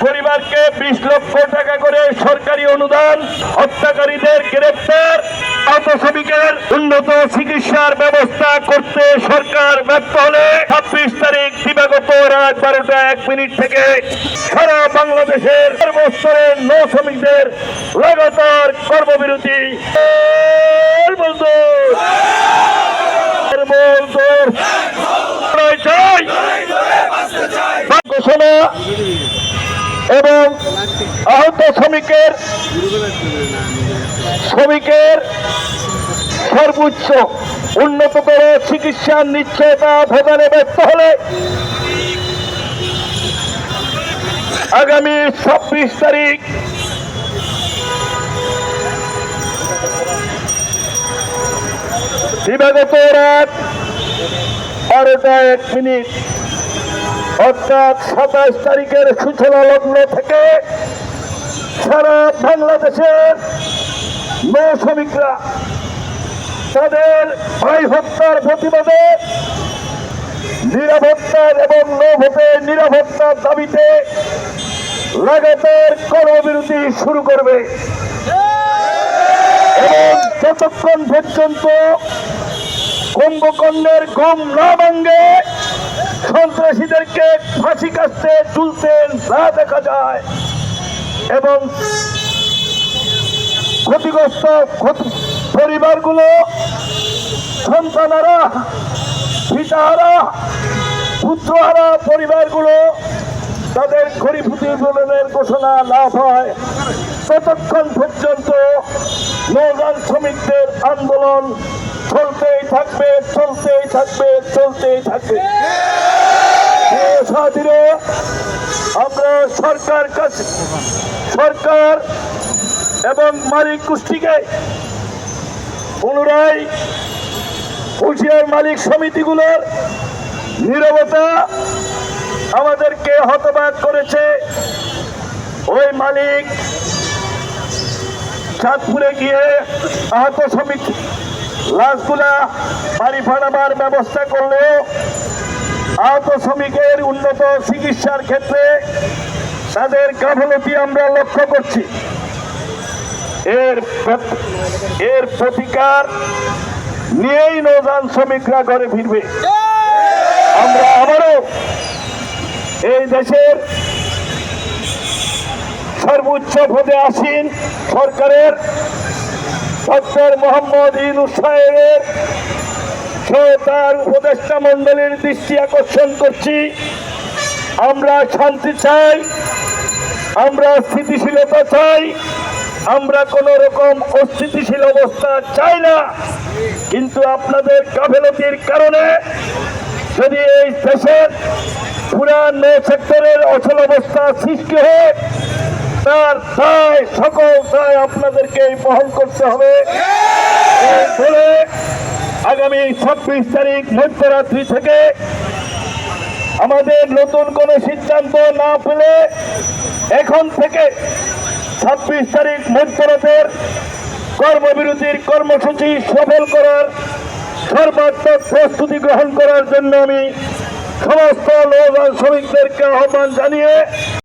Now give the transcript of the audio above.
পরিবারকে বিশ লক্ষ টাকা করে সরকারি অনুদান, হত্যাকারীদের গ্রেপ্তার আহত শ্রমিকের উন্নত চিকিৎসার ব্যবস্থা করতে সরকার ব্যর্থ হলে ছাব্বিশ তারিখ দিবাগত রাত বারোটা এক মিনিট থেকে সারা বাংলাদেশের সর্বস্তরের নৌ শ্রমিকদের লাগাতার কর্মবিরতি মজদুর মজদুর চাই ঘোষণা এবং আহত শ্রমিকের শ্রমিকের সর্বোচ্চ উন্নততর চিকিৎসার নিশ্চয়তা প্রদানে ব্যর্থ হলে আগামী ছাব্বিশ তারিখ দিবাগত রাত বারোটা এক মিনিট অর্থাৎ সাতাশ তারিখের সূচনা লগ্ন থেকে সারা বাংলাদেশের নৌ শ্রমিকরা তাদের ভাই হত্যার প্রতিবাদে নিরাপত্তার এবং নৌভোটের নিরাপত্তার দাবিতে লাগাতার কর্মবিরতি শুরু করবে। এবং যতক্ষণ পর্যন্ত কুম্ভকর্ণের ঘুম না ভাঙ্গে সন্ত্রাসীদেরকে ফাঁসি কাটতে তুলতে না দেখা যায় এবং ক্ষতিগ্রস্ত ক্ষতি- পরিবারগুলো সন্তানারা পিতাহারা পুত্রহারা পরিবারগুলো তাদের ক্ষতিপূরণের ঘোষণা লাভ হয়। ততক্ষণ পর্যন্ত নৌযান শ্রমিকদের আন্দোলন চলতেই থাকবে চলতেই থাকবে চলতেই থাকবে। সাথীরা, আমরা সরকার কাছে সরকার এবং মালিক গোষ্ঠীকে পুনরায় হুঁশিয়ার মালিক সমিতিগুলোর নীরবতা আমাদেরকে হতবাক করেছে। ওই মালিক চাঁদপুরে গিয়ে আহত শ্রমিক লাশগুলা বাড়ি ফাড়াবার ব্যবস্থা করলেও আহত শ্রমিকের উন্নত চিকিৎসার ক্ষেত্রে তাদের গাফলতি আমরা লক্ষ্য করছি। এর এর প্রতিকার নিয়েই নৌযান শ্রমিকরা ঘরে ফিরবে। আমরা আবারও এই দেশের সর্বোচ্চ পদে আসীন সরকারের ডক্টর মোহাম্মদ ইউনুস সাহেবের সহ তার উপদেষ্টা মন্ডলীর দৃষ্টি আকর্ষণ করছি। আমরা শান্তি চাই, আমরা স্থিতিশীলতা চাই, আমরা কোন রকম অস্থিতিশীল অবস্থা চাই না। কিন্তু আপনাদের গাফেলতির কারণে যদি এই দেশের পুরান সেক্টরের অচল অবস্থা সৃষ্টি হয়, তার দায়, সকল দায় আপনাদেরকে বহন করতে হবে। আগামী ছাব্বিশ তারিখ মধ্যরাত্রি থেকে আমাদের নতুন কোনো সিদ্ধান্ত না পেলে এখন থেকে ছাব্বিশ তারিখ মধ্যরাতের কর্মবিরতির কর্মসূচি সফল করার সর্বাত্মক প্রস্তুতি গ্রহণ করার জন্য আমি সমস্ত নৌযান শ্রমিকদেরকে আহ্বান জানিয়ে